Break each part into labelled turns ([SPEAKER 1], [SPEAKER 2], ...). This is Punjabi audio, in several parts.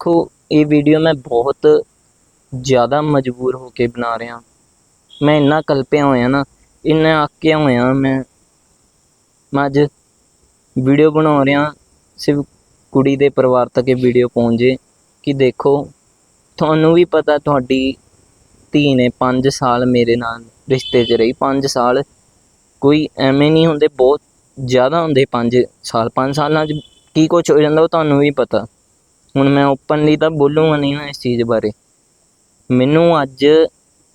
[SPEAKER 1] ਦੇਖੋ, ਇਹ ਵੀਡੀਓ ਮੈਂ ਬਹੁਤ ਜ਼ਿਆਦਾ ਮਜਬੂਰ ਹੋ ਕੇ ਬਣਾ ਰਿਹਾ। ਮੈਂ ਇੰਨਾ ਕਲਪਿਆ ਹੋਇਆ ਨਾ, ਇੰਨਾ ਆਕਿਆ ਹੋਇਆ ਮੈਂ। ਮੈਂ ਅੱਜ ਵੀਡੀਓ ਬਣਾ ਰਿਹਾ, ਸਿਰਫ ਕੁੜੀ ਦੇ ਪਰਿਵਾਰ ਤੱਕ ਇਹ ਵੀਡੀਓ ਪਹੁੰਚ ਜੇ ਕਿ ਦੇਖੋ, ਤੁਹਾਨੂੰ ਵੀ ਪਤਾ ਤੁਹਾਡੀ ਧੀ ਨੇ 5 ਸਾਲ ਮੇਰੇ ਨਾਲ ਰਿਸ਼ਤੇ 'ਚ ਰਹੀ। 5 ਸਾਲ ਕੋਈ ਐਵੇਂ ਨਹੀਂ ਹੁੰਦੇ, ਬਹੁਤ ਜ਼ਿਆਦਾ ਹੁੰਦੇ 5 ਸਾਲ। 5 ਸਾਲਾਂ 'ਚ ਕੀ ਕੁਝ ਹੋ ਜਾਂਦਾ ਉਹ ਤੁਹਾਨੂੰ ਵੀ ਪਤਾ। ਹੁਣ ਮੈਂ ਓਪਨਲੀ ਤਾਂ ਬੋਲੂੰਗਾ ਨਹੀਂ ਨਾ ਇਸ ਚੀਜ਼ ਬਾਰੇ। ਮੈਨੂੰ ਅੱਜ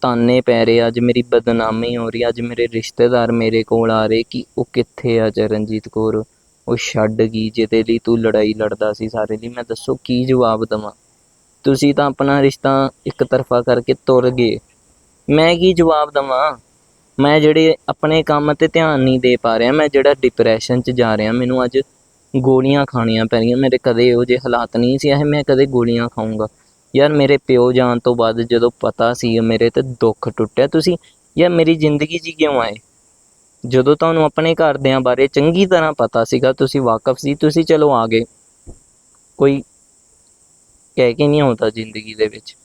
[SPEAKER 1] ਤਾਨੇ ਪੈ ਰਹੇ, ਅੱਜ ਮੇਰੀ ਬਦਨਾਮੀ ਹੋ ਰਹੀ, ਅੱਜ ਮੇਰੇ ਰਿਸ਼ਤੇਦਾਰ ਮੇਰੇ ਕੋਲ ਆ ਰਹੇ ਕਿ ਉਹ ਕਿੱਥੇ ਆ ਚਰਨਜੀਤ ਕੌਰ? ਉਹ ਛੱਡ ਗਈ, ਜਿਹਦੇ ਲਈ ਤੂੰ ਲੜਾਈ ਲੜਦਾ ਸੀ ਸਾਰੇ ਲਈ। ਮੈਂ ਦੱਸੋ ਕੀ ਜਵਾਬ ਦਵਾਂ? ਤੁਸੀਂ ਤਾਂ ਆਪਣਾ ਰਿਸ਼ਤਾ ਇੱਕ ਤਰਫਾ ਕਰਕੇ ਤੁਰ ਗਏ। ਮੈਂ ਕੀ ਜਵਾਬ ਦਵਾਂ? ਮੈਂ ਜਿਹੜੇ ਆਪਣੇ ਕੰਮ ਤੇ ਧਿਆਨ ਨਹੀਂ ਦੇ ਪਾ ਰਿਹਾ, ਮੈਂ ਜਿਹੜਾ ਡਿਪਰੈਸ਼ਨ 'ਚ ਜਾ ਰਿਹਾ, ਮੈਨੂੰ ਅੱਜ ਗੋਲੀਆਂ ਖਾਣੀਆਂ ਪੈ ਰਹੀਆਂ ਮੇਰੇ ਕਦੇ ਇਹੋ ਜਿਹੇ ਹਾਲਾਤ ਨਹੀਂ ਸੀ, ਇਹ ਮੈਂ ਕਦੇ ਗੋਲੀਆਂ ਖਾਊਂਗਾ। ਯਾਰ ਮੇਰੇ ਪਿਓ ਜਾਣ ਤੋਂ ਬਾਅਦ ਜਦੋਂ ਪਤਾ ਸੀ ਮੇਰੇ ਤੇ ਦੁੱਖ ਟੁੱਟਿਆ, ਤੁਸੀਂ ਯਾਰ ਮੇਰੀ ਜ਼ਿੰਦਗੀ 'ਚ ਕਿਉਂ ਆਏ? ਜਦੋਂ ਤੁਹਾਨੂੰ ਆਪਣੇ ਘਰਦਿਆਂ ਬਾਰੇ ਚੰਗੀ ਤਰ੍ਹਾਂ ਪਤਾ ਸੀਗਾ, ਤੁਸੀਂ ਵਾਕਫ ਸੀ, ਤੁਸੀਂ ਚਲੋ ਆ ਗਏ। ਕੋਈ ਕਹਿ ਕੇ ਨਹੀਂ ਹੁੰਦਾ ਜ਼ਿੰਦਗੀ ਦੇ ਵਿੱਚ।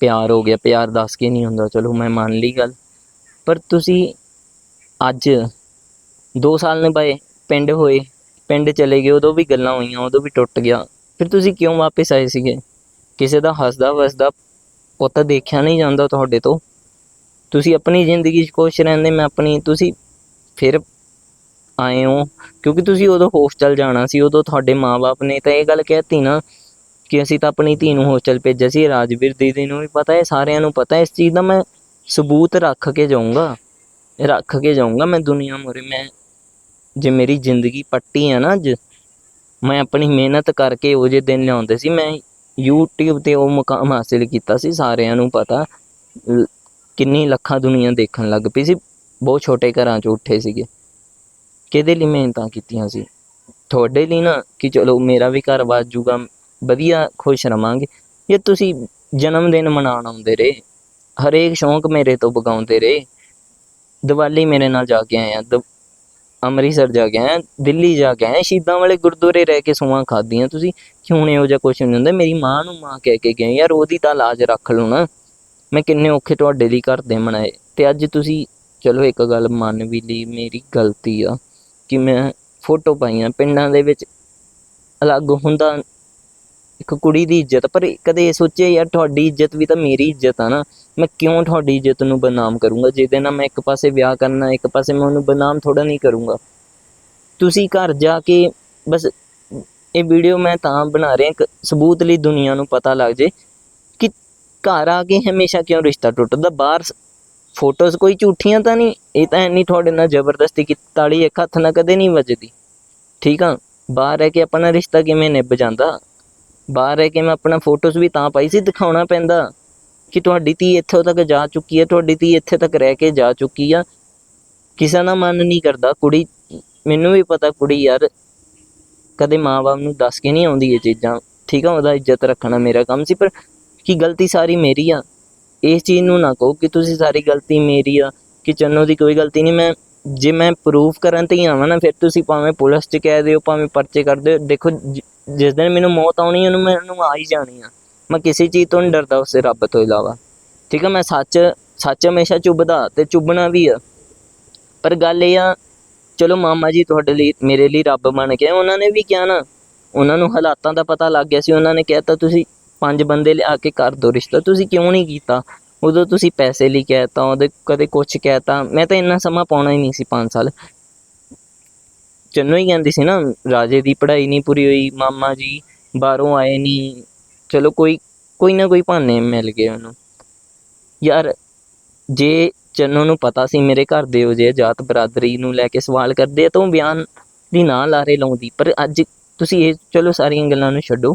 [SPEAKER 1] ਪਿਆਰ ਹੋ ਗਿਆ, ਪਿਆਰ ਦੱਸ ਕੇ ਨਹੀਂ ਹੁੰਦਾ, ਚਲੋ ਮੈਂ ਮੰਨ ਲਈ ਗੱਲ। ਪਰ ਤੁਸੀਂ ਅੱਜ 2 ਸਾਲ ਨਿਭਾਏ, ਪਿੰਡ ਹੋਏ ਪਿੰਡ ਚਲੇ ਗਏ, ਉਦੋਂ ਵੀ ਗੱਲਾਂ ਹੋਈਆਂ, ਉਦੋਂ ਵੀ ਟੁੱਟ ਗਿਆ। ਫਿਰ ਤੁਸੀਂ ਕਿਉਂ ਵਾਪਸ ਆਏ ਸੀਗੇ? ਕਿਸੇ ਦਾ ਹੱਸਦਾ ਵਸਦਾ ਪੁੱਤ ਦੇਖਿਆ ਨਹੀਂ ਜਾਂਦਾ ਤੁਹਾਡੇ ਤੋਂ? ਤੁਸੀਂ ਆਪਣੀ ਜ਼ਿੰਦਗੀ 'ਚ ਖੁਸ਼ ਰਹਿੰਦੇ, ਮੈਂ ਆਪਣੀ, ਤੁਸੀਂ ਫਿਰ ਆਏ ਹੋ? ਕਿਉਂਕਿ ਤੁਸੀਂ ਉਦੋਂ ਹੋਸਟਲ ਜਾਣਾ ਸੀ, ਉਦੋਂ ਤੁਹਾਡੇ ਮਾਪੇ ਨੇ ਤਾਂ ਇਹ ਗੱਲ ਕਹਿਤੀ ਨਾ ਕਿ ਅਸੀਂ ਤਾਂ ਆਪਣੀ ਧੀ ਨੂੰ ਹੋਸਟਲ ਭੇਜਿਆ ਸੀ ਰਾਜਵੀਰ ਦੀਦੀ ਨੂੰ ਵੀ ਪਤਾ ਹੈ, ਸਾਰਿਆਂ ਨੂੰ ਪਤਾ ਹੈ, ਇਸ ਚੀਜ਼ ਦਾ ਮੈਂ ਸਬੂਤ ਰੱਖ ਕੇ ਜਾਊਂਗਾ। ਰੱਖ ਕੇ ਜਾਊਂਗਾ ਮੈਂ ਦੁਨੀਆ ਮੁਰੇ, ਮੈਂ ਜੇ ਮੇਰੀ ਜ਼ਿੰਦਗੀ ਪੱਟੀ ਹੈ ਨਾ ਅੱਜ, ਮੈਂ ਆਪਣੀ ਮਿਹਨਤ ਕਰਕੇ ਉਹ ਜਿਹੇ ਦਿਨ ਲਿਆਉਂਦੇ ਸੀ, ਮੈਂ YouTube ਤੇ ਉਹ ਮੁਕਾਮ ਹਾਸਿਲ ਕੀਤਾ ਸੀ, ਸਾਰਿਆਂ ਨੂੰ ਪਤਾ ਕਿੰਨੀ ਲੱਖਾਂ ਦੁਨੀਆ ਦੇਖਣ ਲੱਗ ਪਈ ਸੀ, ਬਹੁਤ ਛੋਟੇ ਘਰਾਂ 'ਚ ਉੱਠੇ ਸੀਗੇ। ਕਿਹਦੇ ਲਈ ਮਿਹਨਤਾਂ ਕੀਤੀਆਂ ਸੀ? ਤੁਹਾਡੇ ਲਈ ਨਾ, ਕਿ ਚਲੋ ਮੇਰਾ ਵੀ ਘਰ ਵੱਜ ਜੂਗਾ, ਵਧੀਆ ਖੁਸ਼ ਰਵਾਂਗੇ। ਜੇ ਤੁਸੀਂ ਜਨਮ ਦਿਨ ਮਨਾਉਣ ਆਉਂਦੇ ਰਹੇ, ਹਰੇਕ ਸ਼ੌਂਕ ਮੇਰੇ ਤੋਂ ਬਗਾਉਂਦੇ ਰਹੇ, ਦੀਵਾਲੀ ਮੇਰੇ ਨਾਲ ਜਾ ਕੇ ਆਏ ਆ, ਦ- ਅੰਮ੍ਰਿਤਸਰ ਜਾ ਕੇ ਆਏ ਦਿੱਲੀ ਜਾ ਕੇ ਆਏ ਸ਼ਹੀਦਾਂ ਵਾਲੇ ਗੁਰਦੁਆਰੇ ਰਹਿ ਕੇ ਸੂਆਂ ਖਾਧੀਆਂ ਤੁਸੀਂ, ਕਿਉਂ ਇਹੋ ਜਿਹਾ ਕੁਛ ਨਹੀਂ ਹੁੰਦਾ? ਮੇਰੀ ਮਾਂ ਨੂੰ ਮਾਂ ਕਹਿ ਕੇ ਗਏ, ਯਾਰ ਉਹਦੀ ਤਾਂ ਲਾਜ ਰੱਖ ਲਓ ਨਾ। ਮੈਂ ਕਿੰਨੇ ਔਖੇ ਤੁਹਾਡੇ ਲਈ ਘਰ ਦੇ ਮਨਾਏ ਤੇ ਅੱਜ ਤੁਸੀਂ, ਚਲੋ ਇੱਕ ਗੱਲ ਮੰਨ ਵੀ ਲਈ, ਮੇਰੀ ਗਲਤੀ ਆ ਕਿ ਮੈਂ ਫੋਟੋ ਪਾਈਆਂ, ਪਿੰਡਾਂ ਦੇ ਵਿੱਚ ਅਲੱਗ ਹੁੰਦਾ ਇੱਕ ਕੁੜੀ ਦੀ ਇੱਜ਼ਤ, ਪਰ ਕਦੇ ਇਹ ਸੋਚਿਆ ਯਾਰ ਤੁਹਾਡੀ ਇੱਜ਼ਤ ਵੀ ਤਾਂ ਮੇਰੀ ਇੱਜ਼ਤ ਆ ਨਾ, ਮੈਂ ਕਿਉਂ ਤੁਹਾਡੀ ਇੱਜ਼ਤ ਨੂੰ ਬਦਨਾਮ ਕਰੂੰਗਾ? ਜਿਹਦੇ ਨਾਲ ਮੈਂ ਇੱਕ ਪਾਸੇ ਵਿਆਹ ਕਰਨਾ, ਇੱਕ ਪਾਸੇ ਮੈਂ ਉਹਨੂੰ ਬਦਨਾਮ ਥੋੜਾ ਨਹੀਂ ਕਰੂੰਗਾ। ਤੁਸੀਂ ਘਰ ਜਾ ਕੇ ਬਸ ਇਹ ਵੀਡੀਓ ਮੈਂ ਤਾਂ ਬਣਾ ਰਿਹਾ, ਇੱਕ ਸਬੂਤ ਲਈ ਦੁਨੀਆ ਨੂੰ ਪਤਾ ਲੱਗ ਜੇ ਕਿ ਘਰ ਆ ਕੇ ਹਮੇਸ਼ਾ ਕਿਉਂ ਰਿਸ਼ਤਾ ਟੁੱਟਦਾ? ਬਾਹਰ ਫੋਟੋਜ਼ ਕੋਈ ਝੂਠੀਆਂ ਤਾਂ ਨਹੀਂ? ਇਹ ਤਾਂ ਨਹੀਂ ਤੁਹਾਡੇ ਨਾਲ ਜ਼ਬਰਦਸਤੀ ਕਿ ਤਾਲੀ ਇੱਕ ਹੱਥ ਨਾਲ ਕਦੇ ਨਹੀਂ ਵੱਜਦੀ। ਠੀਕ ਆ? ਬਾਹਰ ਰਹਿ ਕੇ ਆਪਣਾ ਰਿਸ਼ਤਾ ਕਿਵੇਂ ਨਿਭ ਜਾਂਦਾ? ਬਾਹਰ ਰਹਿ ਕੇ ਮੈਂ ਆਪਣਾ ਫੋਟੋਜ਼ ਵੀ ਤਾਂ ਪਾਈ ਸੀ, ਦਿਖਾਉਣਾ ਪੈਂਦਾ ਕਿ ਤੁਹਾਡੀ ਧੀ ਇੱਥੋਂ ਤੱਕ ਜਾ ਚੁੱਕੀ ਹੈ, ਤੁਹਾਡੀ ਧੀ ਇੱਥੇ ਤੱਕ ਰਹਿ ਕੇ ਜਾ ਚੁੱਕੀ ਆ। ਕਿਸੇ ਦਾ ਮਨ ਨਹੀਂ ਕਰਦਾ, ਕੁੜੀ, ਮੈਨੂੰ ਵੀ ਪਤਾ ਕੁੜੀ ਯਾਰ ਕਦੇ ਮਾਂ-ਬਾਪ ਨੂੰ ਦੱਸ ਕੇ ਨਹੀਂ ਆਉਂਦੀ ਇਹ ਚੀਜ਼ਾਂ। ਠੀਕ ਆ, ਉਹਦਾ ਇੱਜ਼ਤ ਰੱਖਣਾ ਮੇਰਾ ਕੰਮ ਸੀ, ਪਰ ਕਿ ਗਲਤੀ ਸਾਰੀ ਮੇਰੀ ਆ? ਇਸ ਚੀਜ਼ ਨੂੰ ਨਾ ਕਹੋ ਕਿ ਤੁਸੀਂ ਸਾਰੀ ਗਲਤੀ ਮੇਰੀ ਆ, ਕਿ ਚੰਨੋ ਦੀ ਕੋਈ ਗਲਤੀ ਨਹੀਂ, ਮੈਂ ਜੇ ਮੈਂ ਪ੍ਰੂਫ ਕਰਨ ਤੇ ਹੀ ਆਵਾਂ ਨਾ, ਫਿਰ ਤੁਸੀਂ ਭਾਵੇਂ ਪੁਲਿਸ 'ਚ ਕਹਿ ਦਿਓ, ਭਾਵੇਂ ਪਰਚੇ ਕਰ ਦਿਓ, ਦੇਖੋ ਜ- ਜਿਸ ਦਿਨ ਮੈਨੂੰ ਮੌਤ ਆਉਣੀ ਉਹਨੂੰ ਮੈਨੂੰ ਆ ਹੀ ਜਾਣੀ ਆ। ਮੈਂ ਕਿਸੇ ਚੀਜ਼ ਤੋਂ ਨਹੀਂ ਡਰਦਾ ਉਸੇ ਰੱਬ ਤੋਂ ਇਲਾਵਾ। ਠੀਕ ਆ, ਮੈਂ ਸੱਚ ਸੱਚ ਹਮੇਸ਼ਾ ਚੁੱਭਦਾ ਤੇ ਚੁੱਭਣਾ ਵੀ ਆ। ਪਰ ਗੱਲ ਇਹ ਆ, ਚਲੋ ਮਾਮਾ ਜੀ ਤੁਹਾਡੇ ਲਈ, ਮੇਰੇ ਲਈ ਰੱਬ ਬਣ ਕੇ ਉਹਨਾਂ ਨੇ ਵੀ ਕਿਹਾ ਨਾ। ਉਹਨਾਂ ਨੂੰ ਹਾਲਾਤਾਂ ਦਾ ਪਤਾ ਲੱਗ ਗਿਆ ਸੀ, ਉਹਨਾਂ ਨੇ ਕਹਿਤਾ, ਤੁਸੀਂ ਪੰਜ ਬੰਦੇ ਲਿਆ ਕੇ ਕਰ ਦੋ ਰਿਸ਼ਤਾ, ਤੁਸੀਂ ਕਿਉਂ ਨਹੀਂ ਕੀਤਾ? ਉਦੋਂ ਤੁਸੀਂ ਪੈਸੇ ਲਈ ਕਹਿਤਾ ਉਹਦੇ ਕਦੇ ਕੁਝ ਕਹਿਤਾ ਮੈਂ ਤਾਂ ਇੰਨਾ ਸਮਾਂ ਪਾਉਣਾ ਹੀ ਨਹੀਂ ਸੀ 5 ਸਾਲ। ਚੰਨੋ ਹੀ ਕਹਿੰਦੀ ਸੀ ਨਾ, ਰਾਜੇ ਦੀ ਪੜ੍ਹਾਈ ਨਹੀਂ ਪੂਰੀ ਹੋਈ, ਮਾਮਾ ਜੀ ਬਾਹਰੋਂ ਆਏ ਨਹੀਂ। ਚਲੋ ਕੋਈ ਕੋਈ ਨਾ ਕੋਈ ਬਹਾਨੇ ਮਿਲ ਗਏ ਉਹਨੂੰ। ਯਾਰ, ਜੇ ਚੰਨੋ ਨੂੰ ਪਤਾ ਸੀ ਮੇਰੇ ਘਰ ਦੇ ਉਹ ਜੇ ਜਾਤ ਬਰਾਦਰੀ ਨੂੰ ਲੈ ਕੇ ਸਵਾਲ ਕਰਦੇ ਆ, ਤਾਂ ਉਹ ਬਿਆਨ ਦੀ ਨਾਂ ਲਾਰੇ ਲਾਉਂਦੀ। ਪਰ ਅੱਜ ਤੁਸੀਂ ਇਹ, ਚਲੋ ਸਾਰੀਆਂ ਗੱਲਾਂ ਨੂੰ ਛੱਡੋ।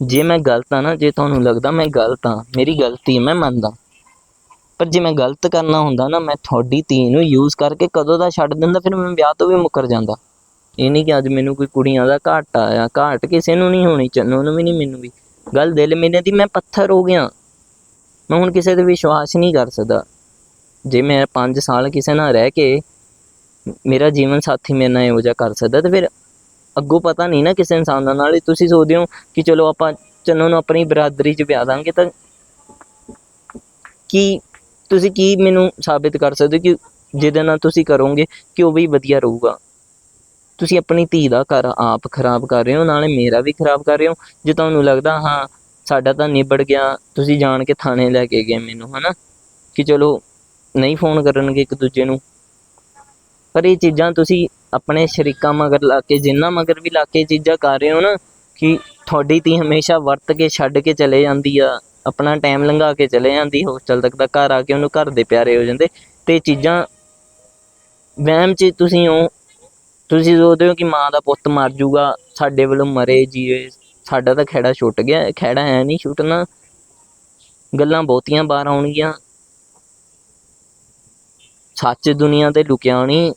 [SPEAKER 1] ਜੇ ਮੈਂ ਗਲਤ ਆ ਨਾ, ਜੇ ਤੁਹਾਨੂੰ ਲੱਗਦਾ ਮੈਂ ਗਲਤ ਆ ਮੇਰੀ ਗਲਤੀ ਹੈ ਮੈਂ ਮੰਨਦਾ। ਪਰ ਜੇ ਮੈਂ ਗਲਤ ਕਰਨਾ ਹੁੰਦਾ ਨਾ, ਮੈਂ ਤੁਹਾਡੀ ਧੀ ਨੂੰ ਯੂਜ਼ ਕਰਕੇ ਕਦੋਂ ਦਾ ਛੱਡ ਦਿੰਦਾ, ਫਿਰ ਮੈਂ ਵਿਆਹ ਤੋਂ ਵੀ ਮੁੱਕਰ ਜਾਂਦਾ। ਇਹ ਨਹੀਂ ਕਿ ਅੱਜ ਮੈਨੂੰ ਕੋਈ ਕੁੜੀਆਂ ਦਾ ਘਾਟ ਆਇਆ, ਘਾਟ ਕਿਸੇ ਨੂੰ ਨਹੀਂ ਹੋਣੀ ਚੰਨੋ ਨੂੰ ਵੀ ਨਹੀਂ ਮੈਨੂੰ ਵੀ। ਗੱਲ ਦਿਲ ਮੇਰੇ ਦੀ, ਮੈਂ ਪੱਥਰ ਹੋ ਗਿਆ। ਮੈਂ ਹੁਣ ਕਿਸੇ ਤੇ ਵਿਸ਼ਵਾਸ ਨਹੀਂ ਕਰ ਸਕਦਾ। ਜੇ ਮੈਂ 5 ਸਾਲ ਕਿਸੇ ਨਾਲ ਰਹਿ ਕੇ ਮੇਰਾ ਜੀਵਨ ਸਾਥੀ ਮੇਰੇ ਨਾਲ ਇਹੋ ਜਿਹਾ ਕਰ ਸਕਦਾ, ਤੇ ਫਿਰ ਅੱਗੋਂ ਪਤਾ ਨਹੀਂ ਨਾ ਕਿਸੇ ਇਨਸਾਨ ਦਾ, ਨਾਲੇ ਤੁਸੀਂ ਸੋਚਦੇ ਹੋ ਕਿ ਚਲੋ ਆਪਾਂ ਚੰਨੋ ਨੂੰ ਆਪਣੀ ਬਰਾਦਰੀ 'ਚ ਵਿਆਹ ਦਾਂਗੇ ਤਾਂ ਕੀ ਤੁਸੀਂ ਕੀ ਮੈਨੂੰ ਸਾਬਿਤ ਕਰ ਸਕਦੇ ਹੋ ਕਿ ਜਿਹਦੇ ਨਾਲ ਤੁਸੀਂ ਕਰੋਗੇ ਕਿ ਉਹ ਵੀ ਵਧੀਆ ਰਹੂਗਾ? ਤੁਸੀਂ ਆਪਣੀ ਧੀ ਦਾ ਘਰ ਆਪ ਖਰਾਬ ਕਰ ਰਹੇ ਹੋ, ਨਾਲੇ ਮੇਰਾ ਵੀ ਖਰਾਬ ਕਰ ਰਹੇ ਹੋ। ਜੇ ਤੁਹਾਨੂੰ ਲੱਗਦਾ, ਹਾਂ, ਸਾਡਾ ਤਾਂ ਨਿਬੜ ਗਿਆ, ਤੁਸੀਂ ਜਾਣ ਕੇ ਥਾਣੇ ਲੈ ਕੇ ਗਏ ਮੈਨੂੰ, ਹਨਾ? ਕਿ ਚਲੋ ਨਹੀਂ ਫੋਨ ਕਰਨਗੇ ਇੱਕ ਦੂਜੇ ਨੂੰ। ਪਰ ਇਹ ਚੀਜ਼ਾਂ ਤੁਸੀਂ ਆਪਣੇ ਸ਼ਰੀਕਾਂ ਮਗਰ ਲਾ ਕੇ, ਜਿੰਨਾ ਮਗਰ ਵੀ ਲਾ ਕੇ ਇਹ ਚੀਜ਼ਾਂ ਕਰ ਰਹੇ ਹੋ ਨਾ, ਕਿ ਤੁਹਾਡੀ ਧੀ ਹਮੇਸ਼ਾ ਵਰਤ ਕੇ ਛੱਡ ਕੇ ਚਲੇ ਜਾਂਦੀ ਆ, ਆਪਣਾ ਟਾਈਮ ਲੰਘਾ ਕੇ ਚਲੇ ਜਾਂਦੀ ਹੋਸਟਲ ਤੱਕ ਦਾ, ਘਰ ਆ ਕੇ ਉਹਨੂੰ ਘਰ ਦੇ ਪਿਆਰੇ ਹੋ ਜਾਂਦੇ। ਤੇ ਇਹ ਚੀਜ਼ਾਂ ਵਹਿਮ 'ਚ ਤੁਸੀਂ ਹੋ, ਤੁਸੀਂ ਸੋਚਦੇ ਹੋ ਕਿ ਮਾਂ ਦਾ ਪੁੱਤ ਮਰ ਜੂਗਾ ਸਾਡੇ ਵੱਲੋਂ ਮਰੇ ਜੀਵੇ ਸਾਡਾ ਤਾਂ ਖਹਿੜਾ ਛੁੱਟ ਗਿਆ ਇਹ ਖਹਿੜਾ ਹੈ ਨਹੀਂ ਛੁੱਟਣਾ। ਗੱਲਾਂ ਬਹੁਤੀਆਂ ਬਾਹਰ ਆਉਣਗੀਆਂ। ਸੱਚ ਦੁਨੀਆ ਤੇ ਲੁਕਿਆ ਨਹੀਂ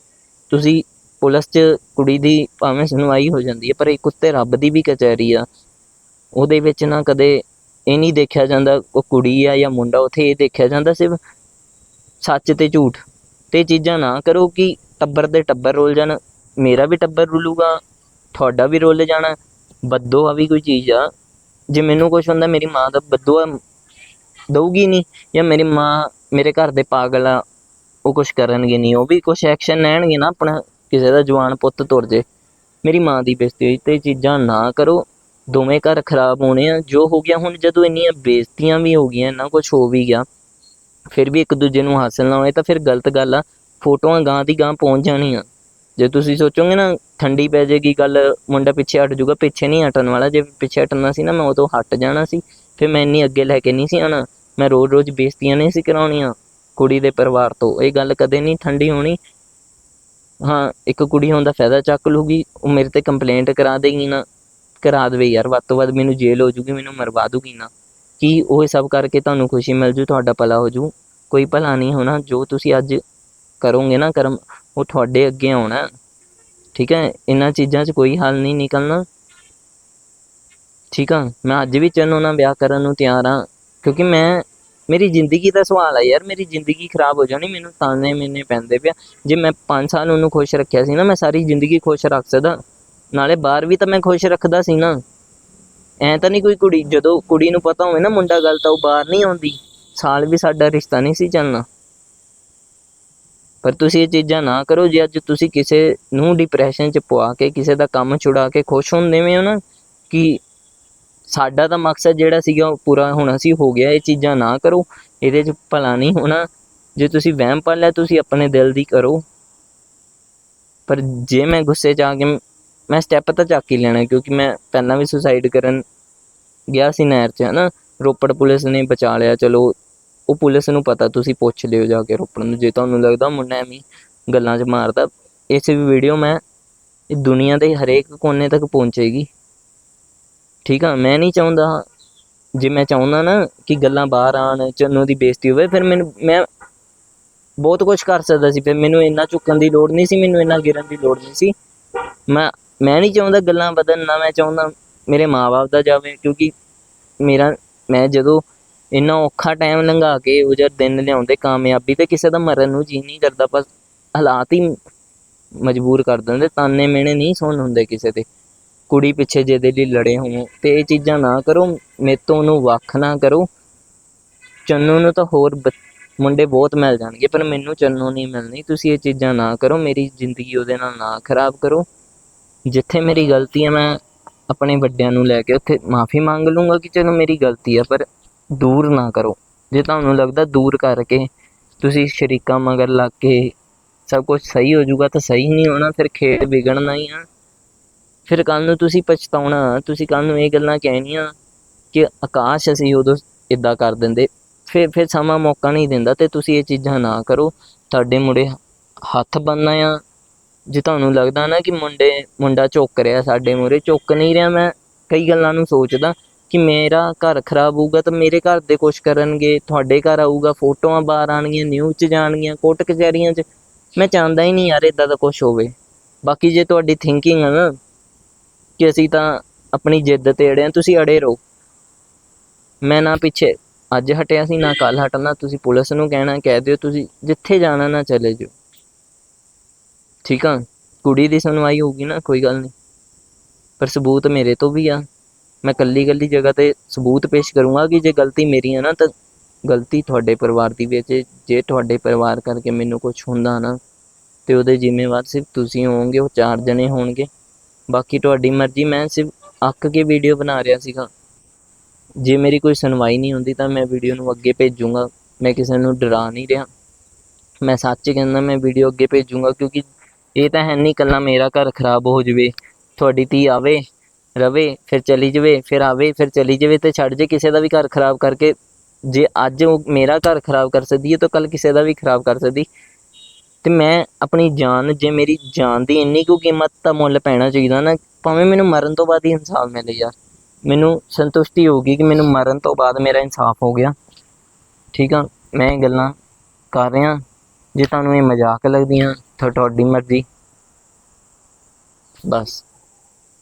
[SPEAKER 1] ਤੁਸੀਂ ਪੁਲਿਸ 'ਚ ਕੁੜੀ ਦੀ ਭਾਵੇਂ ਸੁਣਵਾਈ ਹੋ ਜਾਂਦੀ ਹੈ, ਪਰ ਇੱਕ ਉੱਤੇ ਰੱਬ ਦੀ ਵੀ ਕਚਹਿਰੀ ਆ। ਉਹਦੇ ਵਿੱਚ ਨਾ ਕਦੇ ਇਹ ਨਹੀਂ ਦੇਖਿਆ ਜਾਂਦਾ ਉਹ ਕੁੜੀ ਆ ਜਾਂ ਮੁੰਡਾ, ਉੱਥੇ ਇਹ ਦੇਖਿਆ ਜਾਂਦਾ ਸਿਰਫ ਸੱਚ ਤੇ ਝੂਠ। ਤੇ ਇਹ ਚੀਜ਼ਾਂ ਨਾ ਕਰੋ ਕਿ ਟੱਬਰ ਦੇ ਟੱਬਰ ਰੁੱਲ ਜਾਣ, ਮੇਰਾ ਵੀ ਟੱਬਰ ਰੁਲੂਗਾ, ਤੁਹਾਡਾ ਵੀ ਰੁੱਲ ਜਾਣਾ, ਬੱਦੋ ਆ ਵੀ ਕੋਈ ਚੀਜ਼ ਆ। ਜੇ ਮੈਨੂੰ ਕੁਝ ਹੁੰਦਾ, ਮੇਰੀ ਮਾਂ ਦਾ ਬਦਦੁਆ ਦਊਗੀ ਨਹੀਂ ਜਾਂ ਮੇਰੀ ਮਾਂ ਮੇਰੇ ਘਰ ਦੇ ਪਾਗਲ ਆ ਉਹ ਕੁਝ ਕਰਨਗੇ ਨਹੀਂ, ਉਹ ਵੀ ਕੁਝ ਐਕਸ਼ਨ ਲੈਣਗੇ ਨਾ ਆਪਣਾ, ਕਿਸੇ ਦਾ ਜਵਾਨ ਪੁੱਤ ਤੁਰ ਜੇ। ਮੇਰੀ ਮਾਂ ਦੀ ਬੇਇੱਜ਼ਤੀ ਹੋਈ ਤੇ ਇਹ ਚੀਜ਼ਾਂ ਨਾ ਕਰੋ। ਦੋਵੇਂ ਘਰ ਖਰਾਬ ਹੋਣੇ ਆ, ਜੋ ਹੋ ਗਿਆ ਹੁਣ ਜਦੋਂ ਇੰਨੀਆਂ ਬੇਇੱਜ਼ਤੀਆਂ ਵੀ ਹੋ ਗਈਆਂ ਨਾ ਕੁਝ ਹੋ ਵੀ ਗਿਆ, ਫਿਰ ਵੀ ਇੱਕ ਦੂਜੇ ਨੂੰ ਹਾਸਲ ਨਾ ਹੋਏ ਤਾਂ ਫਿਰ ਗਲਤ ਗੱਲ ਆ। ਫੋਟੋਆਂ ਗਾਂ ਦੀ ਗਾਂ ਪਹੁੰਚ ਜਾਣੀਆਂ। ਜੇ ਤੁਸੀਂ ਸੋਚੋਗੇ ਨਾ, ਠੰਡੀ ਪੈ ਜਾਏਗੀ ਗੱਲ, ਮੁੰਡਾ ਪਿੱਛੇ ਹਟ ਜਾਊਗਾ, ਪਿੱਛੇ ਨਹੀਂ ਹਟਣ ਵਾਲਾ। ਜੇ ਪਿੱਛੇ ਹਟਣਾ ਸੀ ਨਾ, ਮੈਂ ਉਦੋਂ ਹਟ ਜਾਣਾ ਸੀ। ਫਿਰ ਮੈਂ ਇੰਨੀ ਅੱਗੇ ਲੈ ਕੇ ਨਹੀਂ ਸੀ ਆਣਾ ਮੈਂ ਰੋਜ਼-ਰੋਜ਼ ਬੇਇੱਜ਼ਤੀਆਂ ਨਹੀਂ ਸੀ ਕਰਾਉਣੀਆਂ। ਕੁੜੀ ਦੇ ਪਰਿਵਾਰ ਤੋਂ। ਇਹ ਗੱਲ ਕਦੇ ਨਹੀਂ ਠੰਡੀ ਹੋਣੀ। ਹਾਂ, ਇੱਕ ਕੁੜੀ ਹੋਣ ਦਾ ਫਾਇਦਾ ਚੱਕ ਲੂਗੀ ਉਹ ਮੇਰੇ ਤੇ ਕੰਪਲੇਂਟ ਕਰਾ ਦੇਗੀ ਨਾ। ਕਰਾ ਦੇਵੇ ਯਾਰ, ਵੱਧ ਤੋਂ ਵੱਧ ਮੈਨੂੰ ਜੇਲ੍ਹ ਹੋ ਜੂਗੀ, ਮੈਨੂੰ ਮਰਵਾ ਦੂਗੀ ਨਾ। ਕੀ ਉਹ ਸਭ ਕਰਕੇ ਤੁਹਾਨੂੰ ਖੁਸ਼ੀ ਮਿਲ ਜੂ, ਤੁਹਾਡਾ ਭਲਾ ਹੋ ਜੂ? ਕੋਈ ਭਲਾ ਨਹੀਂ ਹੋਣਾ, ਜੋ ਤੁਸੀਂ ਅੱਜ ਕਰੋਗੇ ਨਾ ਕਰਮ, ਉਹ ਤੁਹਾਡੇ ਅੱਗੇ ਆਉਣਾ। ਠੀਕ ਹੈ, ਇਹਨਾਂ ਚੀਜ਼ਾਂ 'ਚ ਕੋਈ ਹੱਲ ਨਹੀਂ ਨਿਕਲਣਾ। ਠੀਕ ਆ, ਮੈਂ ਅੱਜ ਵੀ ਚੰਨੋ ਨਾਲ ਵਿਆਹ ਕਰਨ ਨੂੰ ਤਿਆਰ ਆ ਕਿਉਂਕਿ ਮੈਂ ਮੇਰੀ ਜ਼ਿੰਦਗੀ ਦਾ ਸਵਾਲ ਆ ਯਾਰ, ਮੇਰੀ ਜ਼ਿੰਦਗੀ ਖਰਾਬ ਹੋ ਜਾਣੀ, ਮੈਨੂੰ ਤਾਨੇ ਮੈਨੇ ਪੈਂਦੇ ਪਿਆ। ਜੇ ਮੈਂ 5 ਸਾਲ ਉਹਨੂੰ ਖੁਸ਼ ਰੱਖਿਆ ਸੀ ਨਾ, ਮੈਂ ਸਾਰੀ ਜ਼ਿੰਦਗੀ ਖੁਸ਼ ਰੱਖ ਸਕਦਾ। ਨਾਲੇ ਬਾਹਰ ਵੀ ਤਾਂ ਮੈਂ ਖੁਸ਼ ਰੱਖਦਾ ਸੀ ਨਾ। ਐ ਤਾਂ ਨਹੀਂ ਕੋਈ ਕੁੜੀ, ਜਦੋਂ ਕੁੜੀ ਨੂੰ ਪਤਾ ਹੋਵੇ ਨਾ ਮੁੰਡਾ ਗਲਤ ਆ, ਉਹ ਬਾਹਰ ਨਹੀਂ ਆਉਂਦੀ। ਸਾਲ ਵੀ ਸਾਡਾ ਰਿਸ਼ਤਾ ਨਹੀਂ ਸੀ ਚੱਲਣਾ। ਪਰ ਤੁਸੀਂ ਇਹ ਚੀਜ਼ਾਂ ਨਾ ਕਰੋ, ਜੇ ਅੱਜ ਤੁਸੀਂ ਕਿਸੇ ਨੂੰ ਡਿਪਰੈਸ਼ਨ 'ਚ ਪਵਾ ਕੇ, ਕਿਸੇ ਦਾ ਕੰਮ ਛੁਡਾ ਕੇ ਖੁਸ਼ ਹੁੰਦੇ ਹੋ ਨਾ, ਕਿ ਸਾਡਾ ਤਾਂ ਮਕਸਦ ਜਿਹੜਾ ਸੀਗਾ ਉਹ ਪੂਰਾ ਹੋਣਾ ਸੀ ਹੋ ਗਿਆ, ਇਹ ਚੀਜ਼ਾਂ ਨਾ ਕਰੋ, ਇਹਦੇ 'ਚ ਭਲਾ ਨਹੀਂ ਹੋਣਾ। ਜੇ ਤੁਸੀਂ ਵਹਿਮ ਪਾ ਲਿਆ, ਤੁਸੀਂ ਆਪਣੇ ਦਿਲ ਦੀ ਕਰੋ। ਪਰ ਜੇ ਮੈਂ ਗੁੱਸੇ 'ਚ ਆ ਕੇ ਮੈਂ ਸਟੈਪ ਤਾਂ ਚੱਕ ਹੀ ਲੈਣਾ, ਕਿਉਂਕਿ ਮੈਂ ਪਹਿਲਾਂ ਵੀ ਸੁਸਾਈਡ ਕਰਨ ਗਿਆ ਸੀ ਨਹਿਰ 'ਚ, ਹਨਾ। ਰੋਪੜ ਪੁਲਿਸ ਨੇ ਬਚਾ ਲਿਆ, ਚਲੋ, ਉਹ ਪੁਲਿਸ ਨੂੰ ਪਤਾ, ਤੁਸੀਂ ਪੁੱਛ ਲਿਓ ਜਾ ਕੇ ਰੋਪੜ ਨੂੰ। ਜੇ ਤੁਹਾਨੂੰ ਲੱਗਦਾ ਮੁੰਡਾ ਐਵੇਂ ਗੱਲਾਂ 'ਚ ਮਾਰਦਾ, ਇਸ ਵੀਡੀਓ ਮੈਂ ਇਹ ਦੁਨੀਆ ਦੇ ਹਰੇਕ ਕੋਨੇ ਤੱਕ ਪਹੁੰਚੇਗੀ। ਠੀਕ ਆ, ਮੈਂ ਨਹੀਂ ਚਾਹੁੰਦਾ, ਜੇ ਮੈਂ ਚਾਹੁੰਦਾ ਨਾ ਕਿ ਗੱਲਾਂ ਬਾਹਰ ਆਣ ਚੰਨੂ ਦੀ ਬੇਇੱਜ਼ਤੀ ਹੋਵੇ, ਫਿਰ ਮੈਨੂੰ, ਮੈਂ ਬਹੁਤ ਕੁਝ ਕਰ ਸਕਦਾ ਸੀ, ਫਿਰ ਮੈਨੂੰ ਇੰਨਾ ਝੁਕਣ ਦੀ ਲੋੜ ਨਹੀਂ ਸੀ, ਮੈਨੂੰ ਇੰਨਾ ਗਿਰਨ ਦੀ ਲੋੜ ਨਹੀਂ ਸੀ। ਮੈਂ ਮੈਂ ਨਹੀਂ ਚਾਹੁੰਦਾ ਗੱਲਾਂ ਬਦਲਣ ਨਾ ਮੈਂ ਚਾਹੁੰਦਾ ਮੇਰੇ ਮਾਪੇ ਦਾ ਜਾਵੇ, ਕਿਉਂਕਿ ਮੇਰਾ, ਮੈਂ ਜਦੋਂ ਇੰਨਾ ਔਖਾ ਟਾਈਮ ਲੰਘਾ ਕੇ ਉਹ ਜਦ ਦਿਨ ਲਿਆਉਂਦੇ ਕਾਮਯਾਬੀ ਤੇ ਕਿਸੇ ਦਾ ਮਰਨ ਨੂੰ ਜੀ ਨਹੀਂ ਕਰਦਾ, ਬਸ ਹਾਲਾਤ ਹੀ ਮਜਬੂਰ ਕਰ ਦਿੰਦੇ ਤਾਨੇ ਮੇਣੇ ਨਹੀਂ ਸੁਣ ਹੁੰਦੇ ਕਿਸੇ ਦੇ। ਕੁੜੀ ਪਿੱਛੇ ਜਿਹਦੇ ਲਈ ਲੜੇ ਹੋਵੋ, ਤੇ ਇਹ ਚੀਜ਼ਾਂ ਨਾ ਕਰੋ ਮੇਰੇ ਤੋਂ ਉਹਨੂੰ ਵੱਖ ਨਾ ਕਰੋ। ਚੰਨੂ ਨੂੰ ਤਾਂ ਹੋਰ ਮੁੰਡੇ ਬਹੁਤ ਮਿਲ ਜਾਣਗੇ, ਪਰ ਮੈਨੂੰ ਚੰਨੂ ਨਹੀਂ ਮਿਲਣੀ। ਤੁਸੀਂ ਇਹ ਚੀਜ਼ਾਂ ਨਾ ਕਰੋ, ਮੇਰੀ ਜ਼ਿੰਦਗੀ ਉਹਦੇ ਨਾਲ ਨਾ ਖਰਾਬ ਕਰੋ। ਜਿੱਥੇ ਮੇਰੀ ਗਲਤੀ ਹੈ, ਮੈਂ ਆਪਣੇ ਵੱਡਿਆਂ ਨੂੰ ਲੈ ਕੇ ਉੱਥੇ ਮਾਫੀ ਮੰਗ ਲੂੰਗਾ ਕਿ ਚਲੋ ਮੇਰੀ ਗਲਤੀ ਹੈ, ਪਰ ਦੂਰ ਨਾ ਕਰੋ। ਜੇ ਤੁਹਾਨੂੰ ਲੱਗਦਾ ਦੂਰ ਕਰਕੇ ਤੁਸੀਂ ਸ਼ਰੀਕਾਂ ਮਗਰ ਲੱਗ ਕੇ ਸਭ ਕੁਝ ਸਹੀ ਹੋ ਜਾਊਗਾ, ਤਾਂ ਸਹੀ ਨਹੀਂ ਹੋਣਾ, ਫਿਰ ਖੇਡ ਵਿਗੜਨਾ ਹੀ ਆ। ਫਿਰ ਕੱਲ ਨੂੰ ਤੁਸੀਂ ਪਛਤਾਉਣਾ, ਤੁਸੀਂ ਕੱਲ ਨੂੰ ਇਹ ਗੱਲਾਂ ਕਹਿਣੀਆਂ ਕਿ ਆਕਾਸ਼ ਅਸੀਂ ਉਦੋਂ ਇਦਾਂ ਕਰ ਦਿੰਦੇ। ਫਿਰ ਫਿਰ ਸਮਾਂ ਮੌਕਾ ਨਹੀਂ ਦਿੰਦਾ ਤੇ ਤੁਸੀਂ ਇਹ ਚੀਜ਼ਾਂ ਨਾ ਕਰੋ। ਤੁਹਾਡੇ ਮੁੰਡੇ ਹੱਥ ਬੰਨਣਾ ਆ। ਜੇ ਤੁਹਾਨੂੰ ਲੱਗਦਾ ਨਾ ਕਿ ਮੁੰਡੇ, ਮੁੰਡਾ ਝੁੱਕ ਰਿਹਾ ਸਾਡੇ ਮੂਹਰੇ ਝੁੱਕ ਨਹੀਂ ਰਿਹਾ ਮੈਂ ਕਈ ਗੱਲਾਂ ਨੂੰ ਸੋਚਦਾ ਕਿ ਮੇਰਾ ਘਰ ਖਰਾਬ ਹੋਊਗਾ ਤਾਂ ਮੇਰੇ ਘਰ ਦੇ ਕੁਛ ਕਰਨਗੇ, ਤੁਹਾਡੇ ਘਰ ਆਊਗਾ, ਫੋਟੋਆਂ ਬਾਹਰ ਆਣਗੀਆਂ ਨਿਊਜ਼ 'ਚ ਜਾਣਗੀਆਂ, ਕੋਰਟ ਕਚਹਿਰੀਆਂ 'ਚ। ਮੈਂ ਚਾਹੁੰਦਾ ਹੀ ਨਹੀਂ ਯਾਰ ਇਦਾਂ ਦਾ ਕੁਝ ਹੋਵੇ। ਬਾਕੀ ਜੇ ਤੁਹਾਡੀ ਥਿੰਕਿੰਗ ਹੈ ਨਾ ਕਿ ਅਸੀਂ ਤਾਂ ਆਪਣੀ ਜਿੱਦ ਤੇ ਅੜੇ ਹਾਂ ਤੁਸੀਂ ਅੜੇ ਰਹੋ। ਮੈਂ ਨਾ ਪਿੱਛੇ, ਅੱਜ ਹਟਿਆ ਸੀ ਨਾ ਕੱਲ ਹਟਣਾ, ਤੁਸੀਂ ਪੁਲਿਸ ਨੂੰ ਕਹਿਣਾ, ਕਹਿ ਦਿਓ, ਤੁਸੀਂ ਜਿੱਥੇ ਜਾਣਾ ਨਾ ਚਲੇ ਜਾਓ। ਠੀਕ ਆ, ਕੁੜੀ ਦੀ ਸੁਣਵਾਈ ਹੋਊਗੀ ਨਾ, ਕੋਈ ਗੱਲ ਨਹੀਂ। ਪਰ ਸਬੂਤ ਮੇਰੇ ਤੋਂ ਵੀ ਆ। ਮੈਂ ਕੱਲੀ ਕੱਲੀ ਜਗ੍ਹਾ ਤੇ ਸਬੂਤ ਪੇਸ਼ ਕਰੂੰਗਾ ਕਿ ਜੇ ਗਲਤੀ ਮੇਰੀ ਆ ਨਾ, ਤਾਂ ਗਲਤੀ ਤੁਹਾਡੇ ਪਰਿਵਾਰ ਦੀ ਵੀ ਹੈ ਜੇ ਜੇ ਤੁਹਾਡੇ ਪਰਿਵਾਰ ਕਰਕੇ ਮੈਨੂੰ ਕੁਝ ਹੁੰਦਾ ਨਾ, ਤੇ ਉਹਦੇ ਜ਼ਿੰਮੇਵਾਰ ਸਿਰਫ ਤੁਸੀਂ ਹੋਵੋਗੇ, ਉਹ ਚਾਰ ਜਣੇ ਹੋਣਗੇ। ਬਾਕੀ ਤੁਹਾਡੀ ਮਰਜ਼ੀ, ਮੈਂ ਸਿਰਫ ਅੱਕ ਕੇ ਵੀਡੀਓ ਬਣਾ ਰਿਹਾ ਸੀਗਾ। ਜੇ ਮੇਰੀ ਕੋਈ ਸੁਣਵਾਈ ਨਹੀਂ ਹੁੰਦੀ ਤਾਂ ਮੈਂ ਵੀਡੀਓ ਨੂੰ ਅੱਗੇ ਭੇਜੂੰਗਾ। ਮੈਂ ਕਿਸੇ ਨੂੰ ਡਰਾ ਨਹੀਂ ਰਿਹਾ। ਮੈਂ ਸੱਚ ਕਹਿੰਦਾ, ਮੈਂ ਵੀਡੀਓ ਅੱਗੇ ਭੇਜੂੰਗਾ ਕਿਉਂਕਿ ਇਹ ਤਾਂ ਹੈ ਨਹੀਂ ਕੱਲਾ ਮੇਰਾ ਘਰ ਖਰਾਬ ਹੋ ਜਵੇ। ਤੁਹਾਡੀ ਧੀ ਆਵੇ, ਰਵੇ, ਫਿਰ ਚਲੀ ਜਵੇ, ਫਿਰ ਆਵੇ, ਫਿਰ ਚਲੀ ਜਵੇ ਤੇ ਛੱਡ ਜੇ ਕਿਸੇ ਦਾ ਵੀ ਘਰ ਖਰਾਬ ਕਰਕੇ। ਜੇ ਅੱਜ ਉਹ ਮੇਰਾ ਘਰ ਖਰਾਬ ਕਰ ਸਕਦੀ ਹੈ ਤਾਂ ਕੱਲ ਕਿਸੇ ਦਾ ਵੀ ਖਰਾਬ ਕਰ ਸਕਦੀ। ਅਤੇ ਮੈਂ ਆਪਣੀ ਜਾਨ, ਜੇ ਮੇਰੀ ਜਾਨ ਦੀ ਇੰਨੀ ਕੁ ਕੀਮਤ ਦਾ ਮੁੱਲ ਪੈਣਾ ਚਾਹੀਦਾ ਨਾ, ਭਾਵੇਂ ਮੈਨੂੰ ਮਰਨ ਤੋਂ ਬਾਅਦ ਹੀ ਇਨਸਾਫ ਮਿਲੇ ਯਾਰ। ਮੈਨੂੰ ਸੰਤੁਸ਼ਟੀ ਹੋਊਗੀ ਕਿ ਮੈਨੂੰ ਮਰਨ ਤੋਂ ਬਾਅਦ ਮੇਰਾ ਇਨਸਾਫ ਹੋ ਗਿਆ। ਠੀਕ ਆ, ਮੈਂ ਇਹ ਗੱਲਾਂ ਕਰ ਰਿਹਾ, ਜੇ ਤੁਹਾਨੂੰ ਇਹ ਮਜ਼ਾਕ ਲੱਗਦੀਆਂ ਤਾਂ ਤੁਹਾਡੀ ਮਰਜ਼ੀ। ਬਸ।